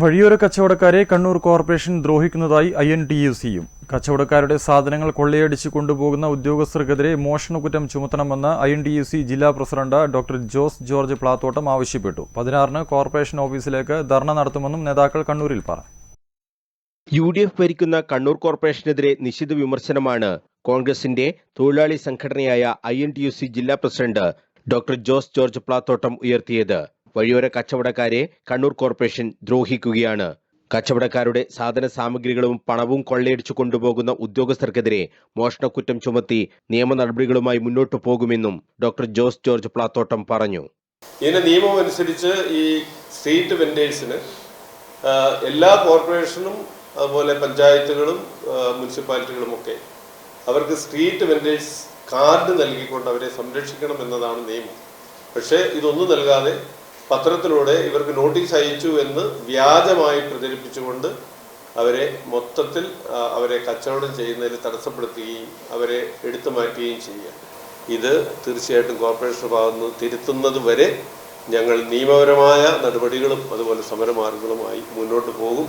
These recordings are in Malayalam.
വഴിയോര കച്ചവടക്കാരെ കണ്ണൂർ കോർപ്പറേഷൻ ദ്രോഹിക്കുന്നതായി ഐ എൻ ടി യു സിയും. കച്ചവടക്കാരുടെ സാധനങ്ങൾ കൊള്ളയടിച്ച് കൊണ്ടുപോകുന്ന ഉദ്യോഗസ്ഥർക്കെതിരെ മോഷണക്കുറ്റം ചുമത്തണമെന്ന് I N T U C ജില്ലാ പ്രസിഡന്റ് ഡോക്ടർ ജോസ് ജോർജ് പ്ലാത്തോട്ടം ആവശ്യപ്പെട്ടു. പതിനാറിന് കോർപ്പറേഷൻ ഓഫീസിലേക്ക് ധർണ നടത്തുമെന്നും നേതാക്കൾ കണ്ണൂരിൽ പറഞ്ഞു. യു ഡി എഫ് ഭരിക്കുന്ന കണ്ണൂർ കോർപ്പറേഷനെതിരെ നിശിത വിമർശനമാണ് കോൺഗ്രസിന്റെ തൊഴിലാളി സംഘടനയായ I N T U C ജില്ലാ പ്രസിഡന്റ് ഡോക്ടർ ജോസ് ജോർജ് പ്ലാത്തോട്ടം ഉയർത്തിയത്. വഴിയോര കച്ചവടക്കാരെ കണ്ണൂർ കോർപ്പറേഷൻ ദ്രോഹിക്കുകയാണ്. കച്ചവടക്കാരുടെ സാധന സാമഗ്രികളും പണവും കൊള്ളയടിച്ചു കൊണ്ടുപോകുന്ന ഉദ്യോഗസ്ഥർക്കെതിരെ മോഷണക്കുറ്റം ചുമത്തി നിയമ നടപടികളുമായി മുന്നോട്ടു പോകുമെന്നും ഡോക്ടർ ജോസ് ജോർജ് പ്ലാത്തോട്ടം പറഞ്ഞു. ഇതിന്റെ നിയമം അനുസരിച്ച് ഈ സ്ട്രീറ്റ് വെൻഡേഴ്സിന് എല്ലാ കോർപ്പറേഷനും അതുപോലെ പഞ്ചായത്തുകളും മുനിസിപ്പാലിറ്റികളും ഒക്കെ അവർക്ക് സ്ട്രീറ്റ് വെൻഡേഴ്സ് കാർഡ് നൽകിക്കൊണ്ട് അവരെ സംരക്ഷിക്കണം എന്നതാണ് നിയമം. പക്ഷേ ഇതൊന്നും നൽകാതെ പത്രത്തിലൂടെ ഇവർക്ക് നോട്ടീസ് അയച്ചു എന്ന് വ്യാജമായി പ്രചരിപ്പിച്ചുകൊണ്ട് അവരെ മൊത്തത്തിൽ അവരെ കച്ചവടം ചെയ്യുന്നതിൽ തടസ്സപ്പെടുത്തുകയും അവരെ എടുത്തു മാറ്റുകയും ചെയ്യുക. ഇത് തീർച്ചയായിട്ടും കോർപ്പറേഷൻ ഭാഗത്ത് തിരുത്തുന്നത് വരെ ഞങ്ങൾ നിയമപരമായ നടപടികളും അതുപോലെ സമരമാർഗങ്ങളുമായി മുന്നോട്ട് പോകും.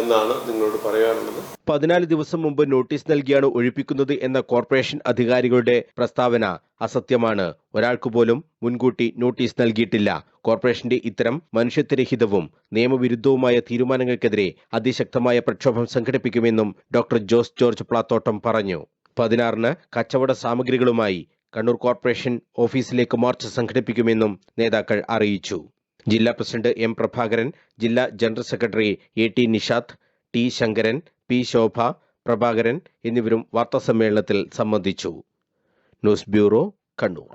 എന്നാണ് നിങ്ങളോട് പറയാനുള്ളത്. പതിനാല് ദിവസം മുമ്പ് നോട്ടീസ് നൽകിയാണ് ഒഴിപ്പിക്കുന്നത് എന്ന കോർപ്പറേഷൻ അധികാരികളുടെ പ്രസ്താവന അസത്യമാണ്. ഒരാൾക്ക് പോലും മുൻകൂട്ടി നോട്ടീസ് നൽകിയിട്ടില്ല. കോർപ്പറേഷന്റെ ഇത്തരം മനുഷ്യത്വരഹിതവും നിയമവിരുദ്ധവുമായ തീരുമാനങ്ങൾക്കെതിരെ അതിശക്തമായ പ്രക്ഷോഭം സംഘടിപ്പിക്കുമെന്നും ഡോക്ടർ ജോസ് ജോർജ് പ്ലാത്തോട്ടം പറഞ്ഞു. പതിനാറിന് കച്ചവട സാമഗ്രികളുമായി കണ്ണൂർ കോർപ്പറേഷൻ ഓഫീസിലേക്ക് മാർച്ച് സംഘടിപ്പിക്കുമെന്നും നേതാക്കൾ അറിയിച്ചു. ജില്ലാ പ്രസിഡന്റ് എം പ്രഭാകരൻ ജില്ലാ general secretary A T Nishad T Shankaran P Shobha Prabhakaran എന്നിവരും വാർത്താസമ്മേളനത്തിൽ സംബന്ധിച്ചു. News bureau Kannur.